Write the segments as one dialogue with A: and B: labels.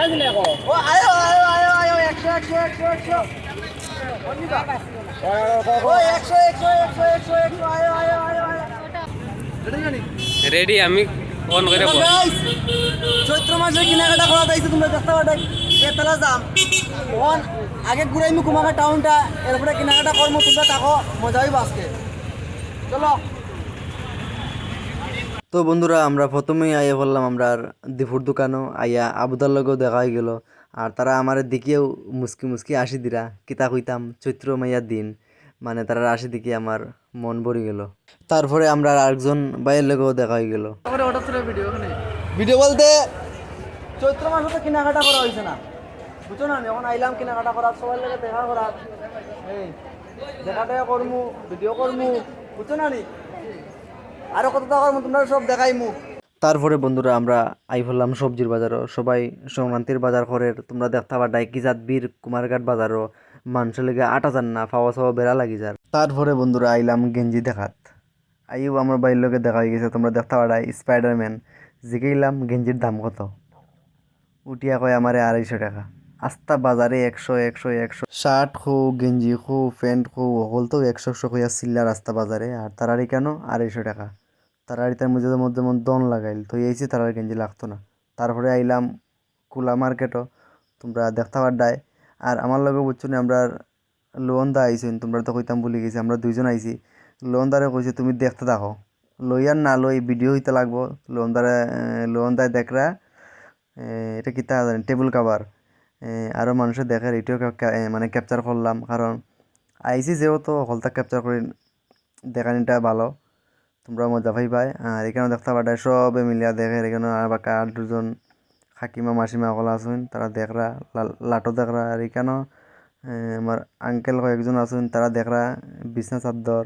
A: ও আয়ো আয়ো একশো একশো একশো একশো।
B: রেডি আমি অন করে
A: চৈত্র মাসে কেনাকাটা করা যাইছে তোমরা দেখতে পাবে বেতলা যাম। ওন আগে ঘুরাইমু কুমাকা টাউনটা এরপরে কেনাকাটা করব তোমরা তাকো মজা হইব আজকে। চলো।
C: তো বন্ধুরা আমরা প্রথমেই আইয়া বললাম আমরা দীপুর দোকানও আইয়া আবুদার লগেও দেখা হয়ে গেল। আর তারা আমার দিকেও মুসকি মুসকি আসি দিরা কিতা কইতাম চৈত্র মাইয়ার দিন মানে তারা আসি দিকে আমার মন ভরে গেল। তারপরে আমরা আরেকজন বাইয়ের লগেও দেখা হয়ে গেল।
A: ভিডিও বলতে চৈত্র মাসে তো কেনাকাটা করা হয়েছে না। বুঝছ না যখন আইলাম কেনাকাটা করার সবার লাগে দেখা করার। এই দেখা দেখা করমু ভিডিও করমু বুঝছ না নি? আরও কত টাকা করমু তোমরা সব দেখাইমু
C: তারপরে বন্ধুরা আমরা আই ফেললাম সবজির বাজারও। সবাই সংক্রান্তির বাজার করে তোমরা দেখতে পাবা ডাইকিজাত বীর কুমারঘাট বাজারও। মানুষের লেগে আট হাজার না পাওয়া সাওয়া বেড়া লাগি যার। তারপরে বন্ধুরা আইলাম গেঞ্জি দেখাত। আইও আমার বাড়ির লোকে দেখা হয়ে গেছে, তোমরা দেখতে পারা স্পাইডারম্যান জিগেইলাম গেঞ্জির দাম কত? উঠিয়া কয় আমারে আড়াইশো টাকা। আস্তা বাজারে একশো একশো একশো। শার্ট খো, গেঞ্জি খো, প্যান্ট খো হল তো একশো একশো কইয়া চিল্লা রাস্তা বাজারে। আর তারারি কেন? আড়াইশো টাকা। তার মধ্যে মধ্যে মধ্যে দন লাগাইল। তো এইছি তারার গেঞ্জি লাগতো না। তারপরে আইলাম কুলা মার্কেটও। তোমরা দেখতে পারডায় আর আমার লগে বুঝছ না, আমরা লোন দা তোমরা তো কইতাম বলে গেছি, আমরা দুইজন আইছি। লোন দারে কইছে, তুমি দেখতে থাকো। লই আর না লই, ভিডিও হইতে লাগবো। লোন দারে লোন দায় দেখরা এটা কিতা জানি, টেবিল কাভার। আরও মানুষের দেখে এটাও মানে ক্যাপচার করলাম। কারণ আইসি যেহেতু হলতা ক্যাপচার করে, দেখানিটা ভালো। তোমরা মজা পাইবাই। আর এখানে দেখতে পাঠায় সবে মিলিয়া দেখে এখানে আর বাকা আর দুজন কাকিমা মাসিমা সকল আছেন, তারা দেখরা লাটো দেখরা। আর এখানেও আমার আঙ্কেল কয়েকজন আছেন, তারা দেখরা বিছনা চাদর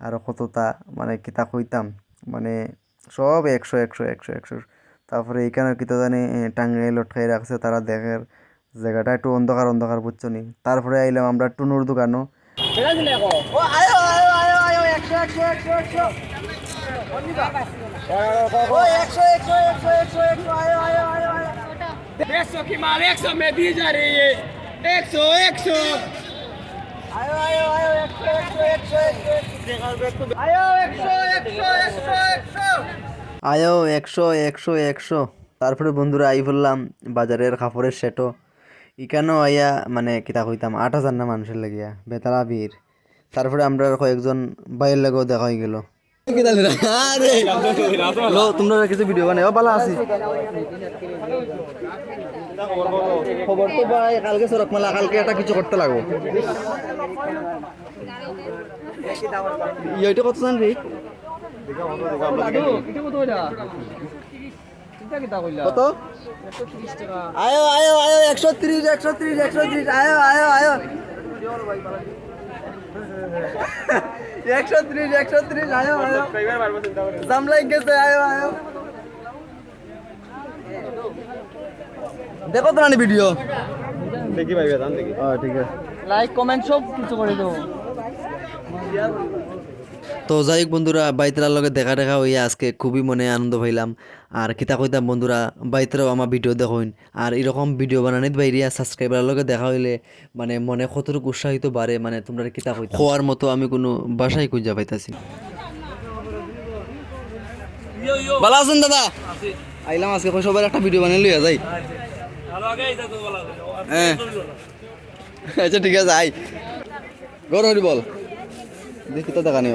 C: আর কতটা মানে কিতা কইতাম মানে সব একশো একশো একশো একশো। তারপরে এখানে কিতা জানি টাঙ্গাই লটকাই রাখছে, তারা দেখের জায়গাটা একটু অন্ধকার অন্ধকার বুঝছ নি। তারপরে আইলাম আমরা টুনুর দোকানও।
A: আয়ো একশো একশো একশো একশো ও একশো একশো একশো একশো একশো আয়ো আয়ো আয়ো আয়ো
B: एक सौ की माल एक सौ में दी जा रही है एक सौ एक सौ
A: আয়ো আয়ো আয়ো একশো একশো একশো একশো আয়ো একশো একশো একশো একশো
C: আয়ো একশো একশো একশো তারপরে বন্ধুরা আই বললাম বাজারের কাপড়ের সেটও ইকানো আইয়া মানে কিতা কইতাম আট হাজার না মানুষের লাগিয়া বেতালা ভিড় তারপরে আমরা কয়েকজন বাইরের লাগেও দেখা হয়ে গেল। তোমরা কিছু ভিডিও বানাই ভালো আছি খবর তো ভাই, কালকে সরক মেলা কালকে একটা কিছু করতে লাগবো। ইয়েটা কত জানবি? কত?
A: আয়ো আয়ো আয়ো, একশো ত্রিশ একশো ত্রিশ একশো ত্রিশ, আয়ো আয়ো আয়ো। একশো ত্রিশ একশো ত্রিশ আয়ো আয়ো। সামলাই গেছে আয়ো আয়ো। দেখো তো রানি ভিডিও।
B: দেখি ভাই বেদান দেখি
C: ঠিক আছে।
A: লাইক কমেন্ট সব কিছু করে দেবো।
C: তো যাই হোক বন্ধুরা বাইতরার লগে দেখা দেখা হইয়া আজকে খুবই মনে আনন্দ পাইলাম। আর কিতা কইতাম বন্ধুরা বাইতরাও আমার ভিডিও দেখুন আর এরকম ভিডিও বানানিত বাইরিয়া সাবস্ক্রাইবার লগে দেখা হইলে মানে মনে কতটুকু উৎসাহিত বাড়ে মানে তোমরা কিতা কইতাম? খোয়ার মতো আমি কোনো বাসায় খুঁজা পাইতাছি ভালো আছেন দাদা? আইলাম আজকে, কই সবার একটা ভিডিও বানিয়ে লইয়া যাই। হ্যাঁ। আচ্ছা ঠিক আছে, আই। গর হরি বল। দেখি তো দেখা নেই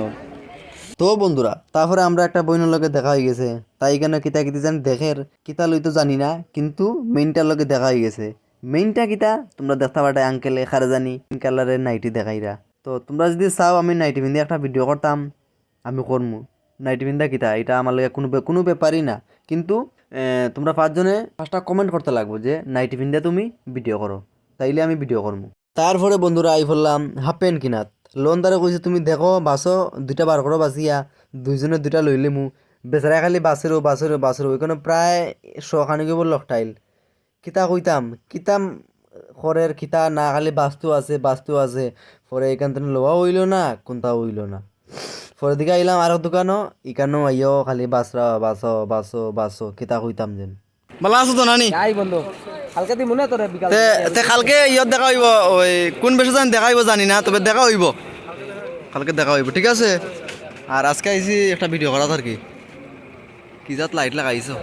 C: তো বন্ধুরা, তারপরে আমরা একটা বইনের লগে দেখা হয়ে গেছে। তাই কেন কিতা কিতা জানি দেখের, কিতা লই তো জানি না, কিন্তু মেইনটার লগে দেখা হয়ে গেছে। মেইনটা কিতা? তোমরা দেখতে পাঠায় আঙ্কেলে খারে জানি কালারের নাইটি দেখাইরা। তো তোমরা যদি চাও আমি নাইটি পিন্ধে একটা ভিডিও করতাম, আমি করমু। নাইটি পিন্ধা কিতা? এটা আমার লগে কোনো কোনো ব্যাপারই না। কিন্তু তোমরা পাঁচজনে পাঁচটা কমেন্ট করতে লাগবো যে নাইটি পিন্ধে তুমি ভিডিও করো। তাইলে আমি ভিডিও করব তারপরে বন্ধুরা আই ফেললাম হাফ প্যান্ট কিনাত। লোন তারা কইছে তুমি দেখো বাসো দুইটা বার করো বাসিয়া দুইজনে দুইটা লইলে মু। বেচারা খালি বাসেরও বাসেরও বাসেরও ওইখানে প্রায় শখানি কেবল লকটাইল কিতা কইতাম কিতাম খরের কিতা না খালি বাস্তু আছে বাস্তু আছে। পরে এখান থেকে লোয়া হইল না কোনটা হইল না। পরে দিকে আইলাম আরও দোকানও ইকানো আইও খালি বাসরা বাসো বাসো বাসো কিতা কইতাম যেন। ভালো আছো তো নানি?
A: আই বন্ধু। কালকে
C: তে ইয়ত দেখা হইব ওই কোন বেশি জানি দেখা হইব জানি না তবে দেখা হইব। কালকে দেখা হইব ঠিক আছে? আর আজকে আইছি একটা ভিডিও করা আর কি। কি জাত লাইট লাগাইছো?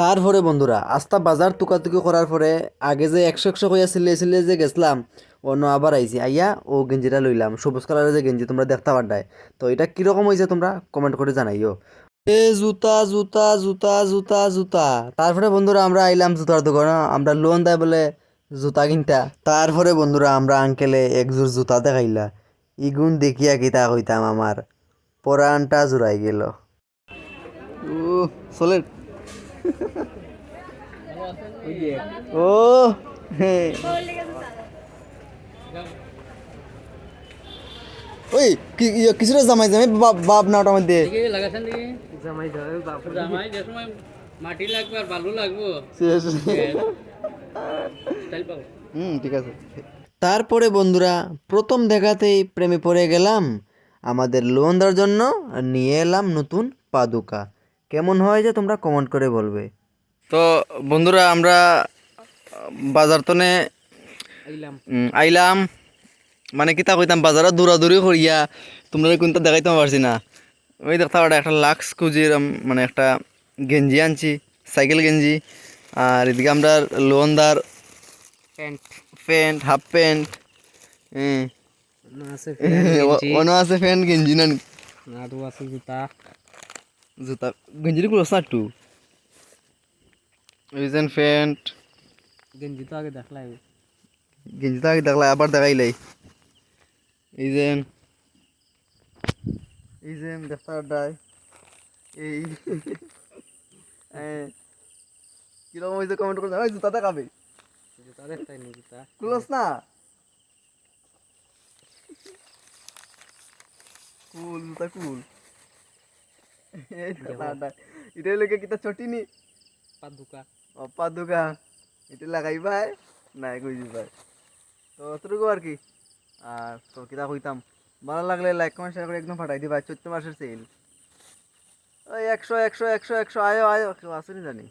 C: তারপরে বন্ধুরা আস্তা বাজার তুকাতুকি করার পরে আগে যে একশো একশো কইয়া সিলে সিলে যে গেছিলাম অন্য আবার আইছি। আইয়া ও গেঞ্জিটা লইলাম। সবুজ কালারের যে গেঞ্জি তোমরা দেখতে পারডায় তো এটা কীরকম হয়েছে তোমরা কমেন্ট করে জানাইও। এ জুতা জুতা জুতা জুতা জুতা। তারপরে বন্ধুরা আমরা আইলাম জুতার দোকানে, আমরা লোন দেয় বলে জুতা কিনতা। তারপরে বন্ধুরা আমরা আঙ্কেলে একজোর জুতা দেখাইলা। ইগুন দেখিয়া কিতা কইতাম আমার, পরানটা জুড়াই গেল। চলে ও, হে। ওই কি ইয়ে, কিছুটা জামাই জামাই? বাপ বাপ না ওটার মধ্যে
B: লাগাছেন দেখি। জামাই জামাই যে সময় মাটি লাগবে আর বালু লাগবো।
C: হুম ঠিক আছে। তারপরে বন্ধুরা প্রথম দেখাতেই প্রেমে পড়ে গেলাম। আমাদের লোন দেওয়ার জন্য নিয়ে এলাম নতুন পাদুকা। কেমন হয় যে তোমরা কমেন্ট করে বলবে। তো বন্ধুরা আমরা বাজার তনে
B: আইলাম।
C: আইলাম। মানে কিতা কইতাম বাজারে দৌড়াদৌড়ি করিয়া তোমরা কোনটা দেখাইতে পারছি না। ওই দেখতে পারো একটা লাক্স কুজির মানে একটা গেঞ্জি আনছি সাইকেল গেঞ্জি আর এদিকে আমরা লোনদার
B: প্যান্ট
C: প্যান্ট হাফ প্যান্ট
B: আছে
C: অন্য আছে প্যান্ট গেঞ্জি না?
B: আছে জুতা।
C: জুতা গেঞ্জিটা গুলো একটু রিজেন প্যান্ট
B: গেঞ্জি তো আগে দেখলাই
C: গেঞ্জি তো আগে দেখলাই আবার দেখাইলাই এই যে এই যে দেখতে ডাই এই কীরকম হয়েছে কমেন্ট করছে ওই জুতা দেখাবে
B: জুতা দেখতাই নি? জুতা
C: কুলস না কুল জুতা কুল ডাই লোকে কিতা চটি নি
B: পাদুকা।
C: দুকা এটা লাগাই ভাই নাই কইছি ভাই। তো অতটুকু আর কি? আর তো কিতা কইতাম? ভালো লাগলে লাইক কমেন্ট শেয়ার করে একদম ফাটাই দিবা। চৈত্র মাসের সেল ওই একশো একশো একশো একশো, আয়ো আয়ো, কেউ আসেনি জানি।